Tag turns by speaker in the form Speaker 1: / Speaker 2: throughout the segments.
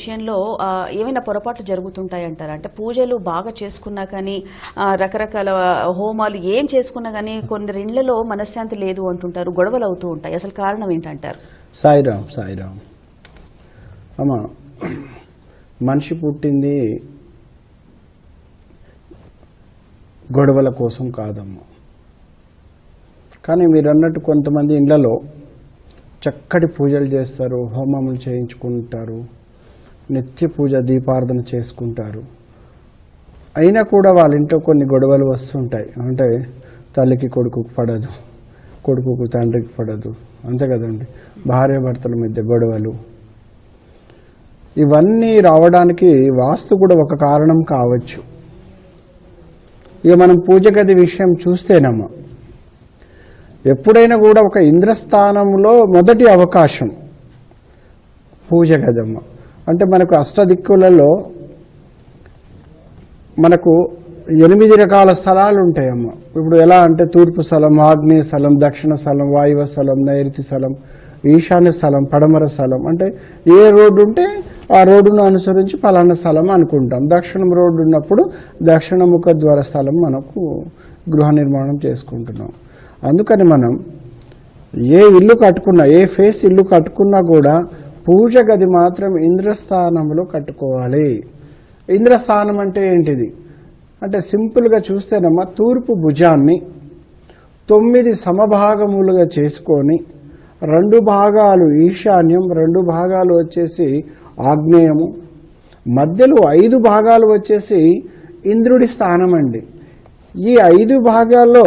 Speaker 1: విషయంలో ఏమైనా పొరపాట్లు జరుగుతుంటాయి అంటారా అంటే పూజలు బాగా చేసుకున్నా కానీ రకరకాల హోమాలు ఏం చేసుకున్నా కానీ కొన్ని ఇండ్లలో మనశ్శాంతి లేదు అంటుంటారు గొడవలు అవుతూ ఉంటాయి. అసలు కారణం ఏంటంటారు?
Speaker 2: సాయిరామ్ సాయిరామ్. అమ్మ మనిషి పుట్టింది గొడవల కోసం కాదమ్మా. కానీ మీరు అన్నట్టు కొంతమంది ఇండ్లలో చక్కటి పూజలు చేస్తారు హోమములు చేయించుకుంటారు. నిత్య పూజ దీపార్థన చేసుకుంటారు. అయినా కూడా వాళ్ళ ఇంట్లో కొన్ని గొడవలు వస్తుంటాయి. అంటే తల్లికి కొడుకుకు పడదు కొడుకుకు తండ్రికి పడదు అంతే కదండి. భార్య భర్తల మధ్య గొడవలు. ఇవన్నీ రావడానికి వాస్తు కూడా ఒక కారణం కావచ్చు. ఇక మనం పూజ గది విషయం చూస్తేనమ్మా ఎప్పుడైనా కూడా ఒక ఇంద్రస్థానంలో మొదటి అవకాశం పూజ గదమ్మ. అంటే మనకు అష్టదిక్కులలో మనకు ఎనిమిది రకాల స్థలాలు ఉంటాయమ్మ ఇప్పుడు ఎలా అంటే తూర్పు స్థలం ఆగ్నేయ స్థలం దక్షిణ స్థలం వాయువ స్థలం నైరుతి స్థలం ఈశాన్య స్థలం పడమర స్థలం. అంటే ఏ రోడ్డు ఉంటే ఆ రోడ్డును అనుసరించి పలానా స్థలం అనుకుంటాం. దక్షిణం రోడ్డు ఉన్నప్పుడు దక్షిణముఖ ద్వార స్థలం మనకు గృహ నిర్మాణం చేసుకుంటున్నాం. అందుకని మనం ఏ ఇల్లు కట్టుకున్నా ఏ ఫేస్ ఇల్లు కట్టుకున్నా కూడా పూజ గది మాత్రం ఇంద్రస్థానంలో కట్టుకోవాలి. ఇంద్రస్థానం అంటే ఏంటిది? అంటే సింపుల్గా చూస్తేనమ్మా తూర్పు భుజాన్ని తొమ్మిది సమభాగములుగా చేసుకొని రెండు భాగాలు ఈశాన్యం రెండు భాగాలు వచ్చేసి ఆగ్నేయము మధ్యలో ఐదు భాగాలు వచ్చేసి ఇంద్రుడి స్థానం అండి ఈ ఐదు భాగాల్లో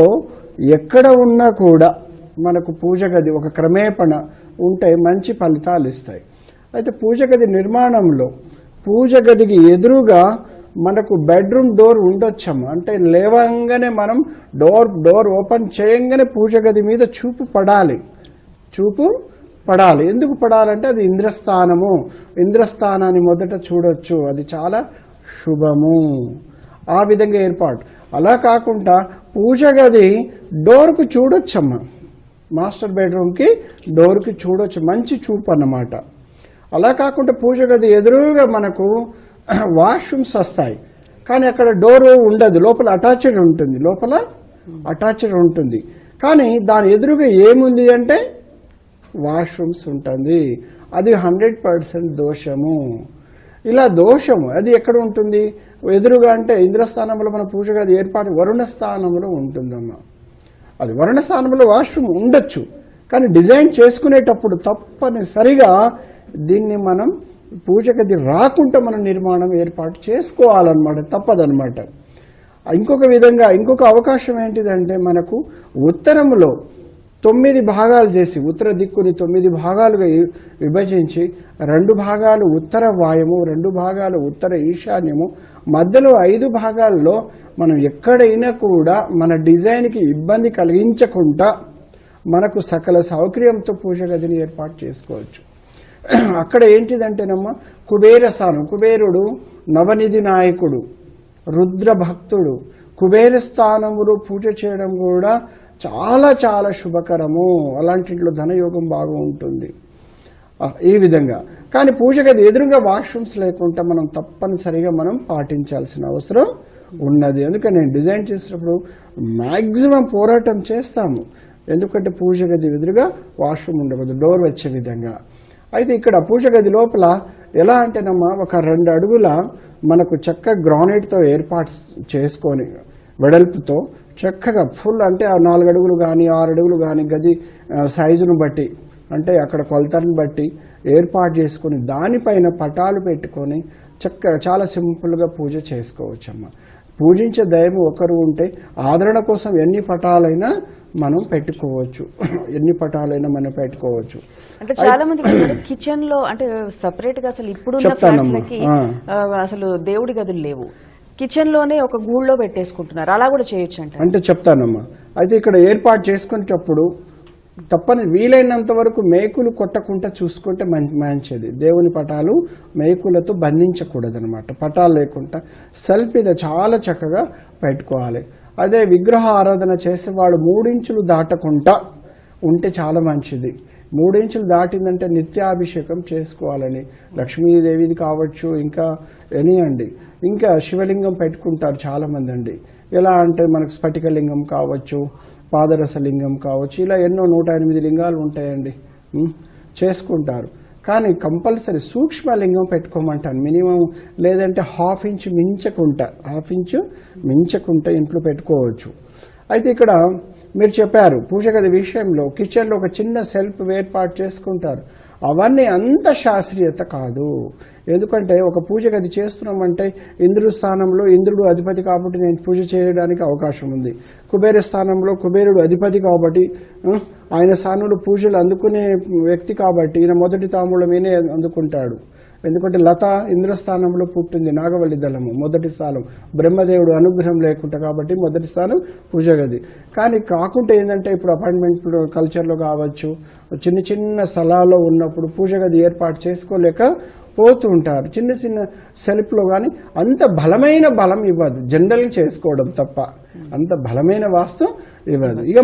Speaker 2: ఎక్కడ ఉన్నా కూడా మనకు పూజ గది ఒక క్రమేపణ ఉంటే మంచి ఫలితాలు ఇస్తాయి. అయితే పూజ గది నిర్మాణంలో పూజ గదికి ఎదురుగా మనకు బెడ్రూమ్ డోర్ ఉండొచ్చాము అంటే లేవంగానే మనం డోర్ డోర్ ఓపెన్ చేయంగానే పూజ గది మీద చూపు పడాలి. చూపు పడాలి. ఎందుకు పడాలంటే అది ఇంద్రస్థానము. ఇంద్రస్థానాన్ని మొదట చూడొచ్చు. అది చాలా శుభము. ఆ విధంగా ఏర్పాటు. అలా కాకుండా పూజ గది డోర్కు చూడొచ్చమ్మా. మాస్టర్ బెడ్రూమ్కి డోర్కి చూడొచ్చు మంచి చూపు అన్నమాట. అలా కాకుండా పూజ గది ఎదురుగా మనకు వాష్రూమ్స్ వస్తాయి. కానీ అక్కడ డోరు ఉండదు లోపల అటాచ్డ్ ఉంటుంది లోపల అటాచ్డ్ ఉంటుంది. కానీ దాని ఎదురుగా ఏముంది అంటే వాష్రూమ్స్ ఉంటుంది. అది హండ్రెడ్ పర్సెంట్ దోషము. ఇలా దోషము అది ఎక్కడ ఉంటుంది? ఎదురుగా అంటే ఇంద్రస్థానంలో మన పూజ గది ఏర్పాటు వరుణ స్థానంలో ఉంటుందమ్మా. అది వరుణ స్థానంలో వాష్రూమ్ ఉండొచ్చు. కానీ డిజైన్ చేసుకునేటప్పుడు తప్పనిసరిగా దీన్ని మనం పూజ గది రాకుండా మనం నిర్మాణం ఏర్పాటు చేసుకోవాలన్నమాట తప్పదన్నమాట. ఇంకొక విధంగా ఇంకొక అవకాశం ఏంటిదంటే మనకు ఉత్తరంలో తొమ్మిది భాగాలు చేసి ఉత్తర దిక్కుని తొమ్మిది భాగాలుగా వి- విభజించి రెండు భాగాలు ఉత్తర వాయము రెండు భాగాలు ఉత్తర ఈశాన్యము మధ్యలో ఐదు భాగాల్లో మనం ఎక్కడైనా కూడా మన డిజైన్కి ఇబ్బంది కలిగించకుండా మనకు సకల సౌకర్యంతో పూజ గదిని ఏర్పాటు చేసుకోవచ్చు. అక్కడ ఏంటిదంటేనమ్మ కుబేర స్థానం. కుబేరుడు నవనిధి నాయకుడు రుద్ర భక్తుడు. కుబేర స్థానములో పూజ చేయడం కూడా చాలా చాలా శుభకరము. అలాంటిలో ధనయోగం బాగా ఉంటుంది. ఈ విధంగా. కానీ పూజ గది ఎదురుగా వాష్రూమ్స్ లేకుండా మనం తప్పనిసరిగా మనం పాటించాల్సిన అవసరం ఉన్నది. ఎందుకంటే నేను డిజైన్ చేసినప్పుడు మ్యాక్సిమం పోరాటం చేస్తాము. ఎందుకంటే పూజ గది ఎదురుగా వాష్రూమ్ ఉండకూడదు డోర్ వచ్చే విధంగా. అయితే ఇక్కడ పూజ గది లోపల ఎలా అంటేనమ్మా ఒక రెండు అడుగుల మనకు చక్క గ్రానైట్తో ఏర్పాటు చేసుకొని వెడల్పుతో చక్కగా ఫుల్ అంటే ఆ నాలుగు అడుగులు కానీ ఆరు అడుగులు కానీ గది సైజును బట్టి అంటే అక్కడ కొలతలను బట్టి ఏర్పాటు చేసుకొని దానిపైన పటాలు పెట్టుకొని చక్కగా చాలా సింపుల్గా పూజ చేసుకోవచ్చమ్మా. పూజించే దైవం ఒకరు ఉంటే ఆదరణ కోసం ఎన్ని పటాలైనా మనం పెట్టుకోవచ్చు. ఎన్ని పటాలైనా మనం పెట్టుకోవచ్చు.
Speaker 1: అంటే చాలా మంది కిచెన్లో అంటే సపరేట్గా అసలు.
Speaker 2: ఆ,
Speaker 1: అసలు దేవుడి గదులు లేవు. కిచెన్లోనే ఒక గూళ్ళో పెట్టేసుకుంటున్నారు. అలా కూడా చేయొచ్చు అంటే
Speaker 2: చెప్తానమ్మా. అయితే ఇక్కడ ఏర్పాటు చేసుకునేటప్పుడు తప్పని వీలైనంత వరకు మేకులు కొట్టకుండా చూసుకుంటే మంచిది. దేవుని పటాలు మేకులతో బంధించకూడదు అనమాట పటాలు లేకుండా సెల్ఫ్ ఇది చాలా చక్కగా పెట్టుకోవాలి. అదే విగ్రహ ఆరాధన చేసేవాడు మూడించులు దాటకుండా ఉంటే చాలా మంచిది. మూడించులు దాటిందంటే నిత్యాభిషేకం చేసుకోవాలని. లక్ష్మీదేవిది కావచ్చు ఇంకా ఎనీ అండి. ఇంకా శివలింగం పెట్టుకుంటారు చాలా మంది అండి. ఎలా అంటే మనకు స్ఫటికలింగం కావచ్చు పాదరస లింగం కావచ్చు ఇలా ఎన్నో నూట ఎనిమిది లింగాలు ఉంటాయండి. చేసుకుంటారు. కానీ కంపల్సరీ సూక్ష్మలింగం పెట్టుకోమంటాను. మినిమం లేదంటే హాఫ్ ఇంచ్ మించకుంటా హాఫ్ ఇంచ్ మించకుంట ఇంట్లో పెట్టుకోవచ్చు. అయితే ఇక్కడ మీరు చెప్పారు పూజగది విషయంలో కిచెన్లో ఒక చిన్న సెల్ఫ్ ఏర్పాటు చేసుకుంటారు. అవన్నీ అంత శాస్త్రీయత కాదు. ఎందుకంటే ఒక పూజ గది చేస్తున్నామంటే ఇంద్రుడు స్థానంలో ఇంద్రుడు అధిపతి కాబట్టి నేను పూజ చేయడానికి అవకాశం ఉంది. కుబేర స్థానంలో కుబేరుడు అధిపతి కాబట్టి ఆయన స్థానంలో పూజలు అందుకునే వ్యక్తి కాబట్టి ఈయన మొదటి తాంబూలం ఈయనే అందుకుంటాడు. ఎందుకంటే లత ఇంద్రస్థానంలో పుట్టింది నాగవల్లి దళము మొదటి స్థానం. బ్రహ్మదేవుడు అనుగ్రహం లేకుండా కాబట్టి మొదటి స్థానం పూజ గది కానీ కాకుంటే ఏంటంటే ఇప్పుడు అపాయింట్మెంట్ కల్చర్లో కావచ్చు చిన్న చిన్న స్థలాల్లో ఉన్నప్పుడు పూజ గది ఏర్పాటు చేసుకోలేక పోతూ ఉంటారు. చిన్న చిన్న సెల్ఫ్లో కానీ అంత బలమైన బలం ఇవ్వదు. జనరల్గా చేసుకోవడం తప్ప. అంత బలమైన వాస్తు ఇవ్వదు. ఇక